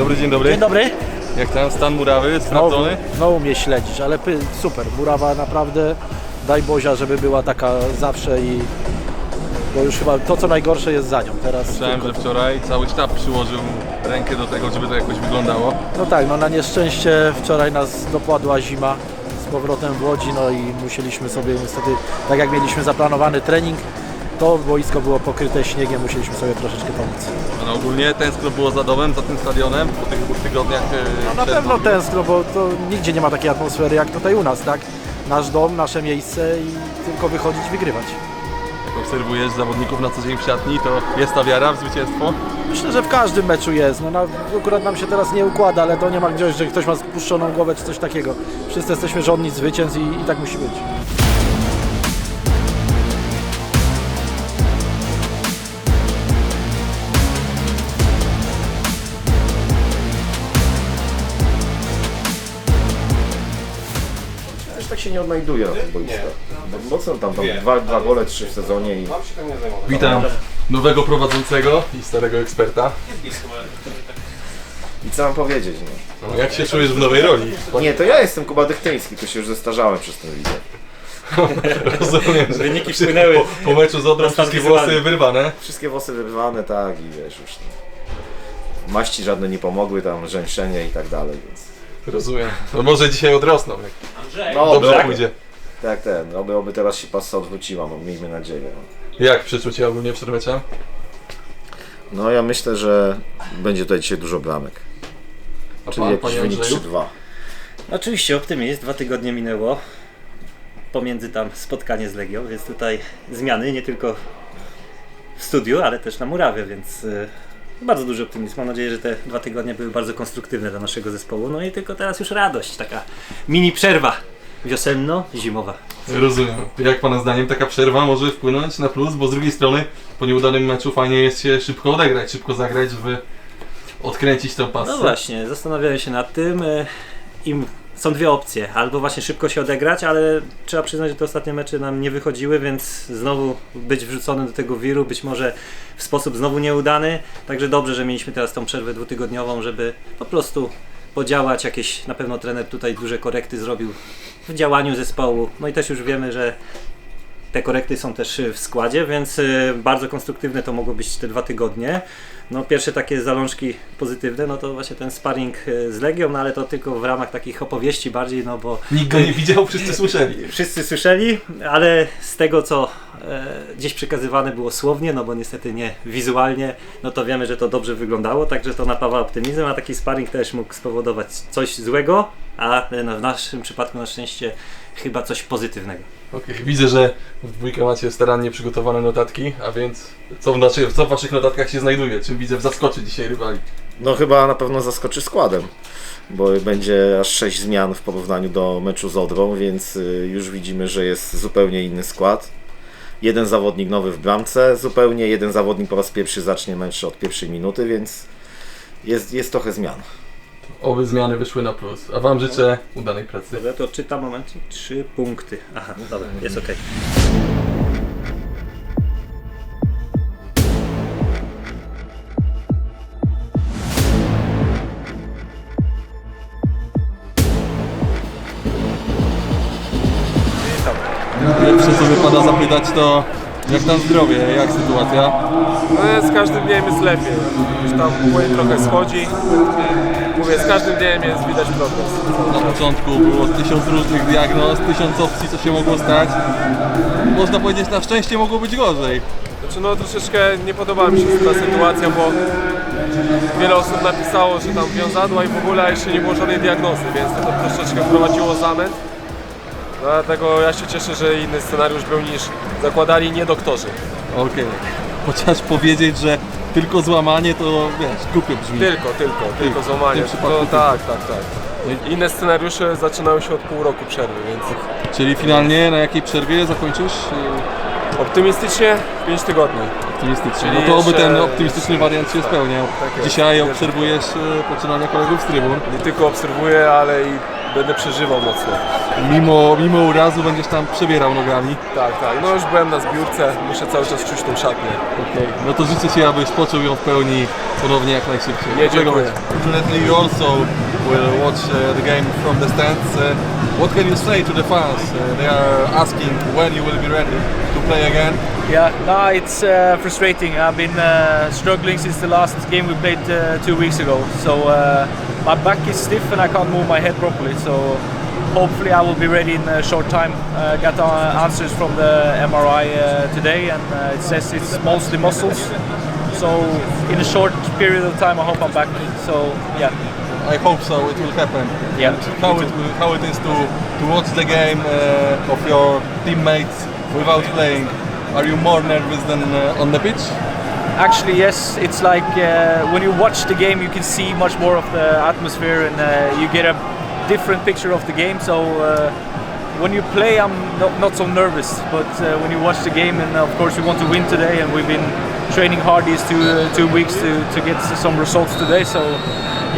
Dzień dobry. Dzień dobry. Jak tam stan murawy? Znowu, Sprawdzony? znowu mnie śledzisz, ale py, super. Murawa naprawdę, daj Bozia, żeby była taka zawsze i bo już chyba to co najgorsze jest za nią. Teraz Słyszałem, tylko- że wczoraj cały sztab przyłożył rękę do tego, żeby to jakoś wyglądało. No tak, no na nieszczęście wczoraj nas dopadła zima z powrotem w Łodzi, no i musieliśmy sobie niestety, tak jak mieliśmy zaplanowany trening, to boisko było pokryte śniegiem, musieliśmy sobie troszeczkę pomóc. No ogólnie tęskno było za domem, za tym stadionem po tych dwóch tygodniach. e, No na pewno tęskno, bo to nigdzie nie ma takiej atmosfery jak tutaj u nas, tak? Nasz dom, nasze miejsce i tylko wychodzić, wygrywać. Jak obserwujesz zawodników na co dzień w szatni, to jest ta wiara w zwycięstwo? Myślę, że w każdym meczu jest. No, na, akurat nam się teraz nie układa, ale to nie ma gdzieś, że ktoś ma spuszczoną głowę czy coś takiego. Wszyscy jesteśmy żądni zwycięstw i, i tak musi być. Się nie odnajduje na tym boisku. Bo mocno tam, tam dwa, dwa gole, trzy w sezonie i Witam nowego prowadzącego i starego eksperta. i co mam powiedzieć, no. No, jak się czujesz w nowej roli? Nie, to ja jestem Kuba Dychtyński, to się już zestarzałem przez ten wideo. Rozumiem, że Wyniki wpłynęły. po, po meczu z Odrą wszystkie włosy wyrwane. Wszystkie włosy wyrwane, tak, i wiesz już, no. Maści żadne nie pomogły, tam rzęszenie i tak dalej, więc... Rozumiem. No może dzisiaj odrosną, jak No, dobrze tak, pójdzie. tak, ten, oby, oby teraz się pasa odwróciła, no, miejmy nadzieję. No. Jak przeczucie ogólnie przed meczem? no ja myślę, że będzie tutaj dzisiaj dużo bramek, A czyli pan, jakiś panie wynik Andrzeju? 3-2. Oczywiście optymizm, dwa tygodnie minęło. Pomiędzy tam spotkanie z Legią, więc tutaj zmiany nie tylko w studiu, ale też na murawie, więc y, bardzo duży optymizm. Mam nadzieję, że te dwa tygodnie były bardzo konstruktywne dla naszego zespołu. No i tylko teraz już radość, taka mini przerwa wiosenno-zimowa. Rozumiem. Jak Pana zdaniem taka przerwa może wpłynąć na plus, bo z drugiej strony po nieudanym meczu fajnie jest się szybko odegrać, szybko zagrać, żeby odkręcić tę pasę. No właśnie, zastanawiałem się nad tym. e, Im są dwie opcje. Albo właśnie szybko się odegrać, ale trzeba przyznać, że te ostatnie mecze nam nie wychodziły, więc znowu być wrzuconym do tego wiru, być może w sposób znowu nieudany. Także dobrze, że mieliśmy teraz tą przerwę dwutygodniową, żeby po prostu podziałać. Jakieś na pewno trener tutaj duże korekty zrobił w działaniu zespołu. No i też już wiemy, że te korekty są też y, w składzie, więc y, bardzo konstruktywne to mogło być te dwa tygodnie. No pierwsze takie zalążki pozytywne, no to właśnie ten sparring y, z Legią, no ale to tylko w ramach takich opowieści bardziej, no bo Nikt go nie widział, wszyscy słyszeli. wszyscy słyszeli, ale z tego co e, gdzieś przekazywane było słownie, no bo niestety nie wizualnie, no to wiemy, że to dobrze wyglądało, także to napawa optymizmem, a taki sparring też mógł spowodować coś złego, a e, no, w naszym przypadku na szczęście chyba coś pozytywnego. Okej, widzę, że w dwójkę macie starannie przygotowane notatki, a więc co w, naszych, co w waszych notatkach się znajduje? Czym widzę zaskoczy dzisiaj rywali? No chyba na pewno zaskoczy składem, bo będzie aż 6 zmian w porównaniu do meczu z Odrą, więc y, już widzimy, że jest zupełnie inny skład. Jeden zawodnik nowy w bramce, zupełnie jeden zawodnik po raz pierwszy zacznie mecz od pierwszej minuty, więc jest, jest trochę zmian. Oby zmiany wyszły na plus, a wam życzę udanej pracy. Dobra, to czytam moment. Trzy punkty. Aha, no dobra, jest ok. Pierwsze co wypada zapytać to jak tam zdrowie, jak sytuacja? No, z każdym dniem jest lepiej. Już tam płyn trochę schodzi. Mówię, z każdym dniem jest widać progres. Na początku było tysiąc różnych diagnoz, tysiąc opcji co się mogło stać. Można powiedzieć na szczęście mogło być gorzej. Znaczy, no troszeczkę nie podoba mi się ta sytuacja, bo wiele osób napisało, że tam wiązadła i w ogóle jeszcze nie było żadnej diagnozy, więc to troszeczkę wprowadziło zamęt. Dlatego ja się cieszę, że inny scenariusz był niż zakładali nie doktorzy. Okej. Chociaż powiedzieć, że tylko złamanie to wiesz, głupio brzmi. Tylko, tylko, tylko złamanie. w tym przypadku To, tak, tak, tak. Inne scenariusze zaczynały się od pół roku przerwy, więc Czyli finalnie na jakiej przerwie zakończysz? optymistycznie 5 tygodni. Optymistycznie. Czyli No to oby jeszcze- ten optymistyczny wariant się spełniał. tak jest. Dzisiaj obserwujesz e, poczynania kolegów z trybun. nie tylko obserwuję, ale i będę przeżywał mocno. Mimo, mimo urazu będziesz tam przebierał nogami. Tak, tak. No już byłem na zbiórce, muszę cały czas czuć tą szatnię. Okej. No to życzę Ci, abyś poczuł ją w pełni ponownie jak najszybciej. Nie, dziękuję. Unfortunately, you also will watch uh, the game from the stands. Uh, what can you say to the fans? Uh, they are asking when you will be ready to play again. Yeah, no, it's uh, frustrating. I've been uh, struggling since the last game we played uh, two weeks ago. So uh, my back is stiff and I can't move my head properly. So hopefully I will be ready in a short time. Uh, got uh, answers from the MRI uh, today, and uh, it says it's mostly muscles. So in a short period of time, I hope I'm back. So yeah, I hope so. It will happen. Yeah, how it will, how it is to to watch the game uh, of your teammates without playing. Are you more nervous than uh, on the pitch? Actually, yes. It's like uh, when you watch the game, you can see much more of the atmosphere and uh, you get a different picture of the game. So uh, when you play, I'm not, not so nervous. But uh, when you watch the game, and of course we want to win today, and we've been training hard these two uh, two weeks to, to get some results today. So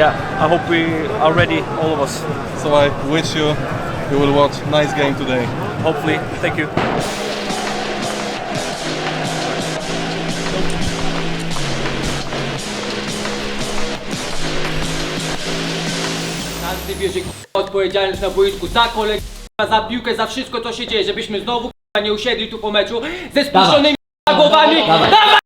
yeah, I hope we are ready, all of us. So I wish you you will watch nice game today. Hopefully, thank you. Każdy bierze k***a, odpowiedzialność na boisku za kolegę, za piłkę, za wszystko co się dzieje, żebyśmy znowu k***a, nie usiedli tu po meczu ze spuszczonymi głowami. Dawaj!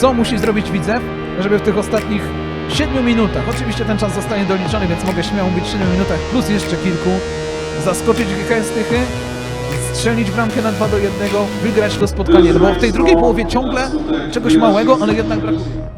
Co musi zrobić Widzew, żeby w tych ostatnich 7 minutach, oczywiście ten czas zostanie doliczony, więc mogę śmiało mówić 7 minutach plus jeszcze kilku, zaskoczyć GKS Tychy, strzelić bramkę na 2 do 1, wygrać to spotkanie, no bo w tej drugiej połowie ciągle czegoś małego, ale jednak brakuje.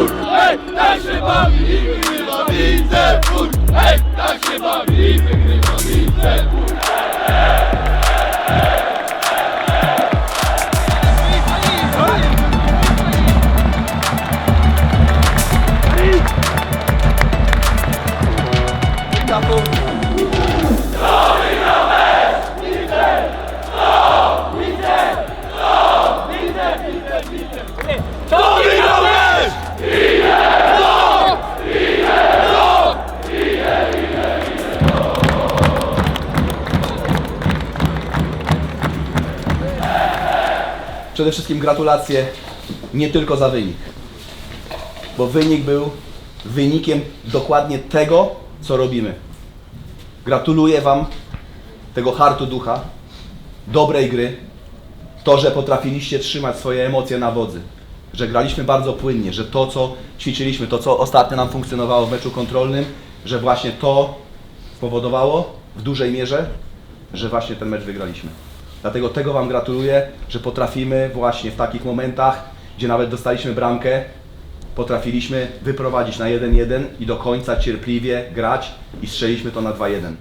ej, tak się bawi i wygrywa widzę ej, tak się bawi i wygrywa widzę. Przede wszystkim gratulacje nie tylko za wynik, bo wynik był wynikiem dokładnie tego, co robimy. Gratuluję Wam tego hartu ducha, dobrej gry, to, że potrafiliście trzymać swoje emocje na wodzy, że graliśmy bardzo płynnie, że to, co ćwiczyliśmy, to, co ostatnio nam funkcjonowało w meczu kontrolnym, że właśnie to spowodowało w dużej mierze, że właśnie ten mecz wygraliśmy. Dlatego tego Wam gratuluję, że potrafimy właśnie w takich momentach, gdzie nawet dostaliśmy bramkę, potrafiliśmy wyprowadzić na 1-1 i do końca cierpliwie grać i strzeliśmy to na 2-1.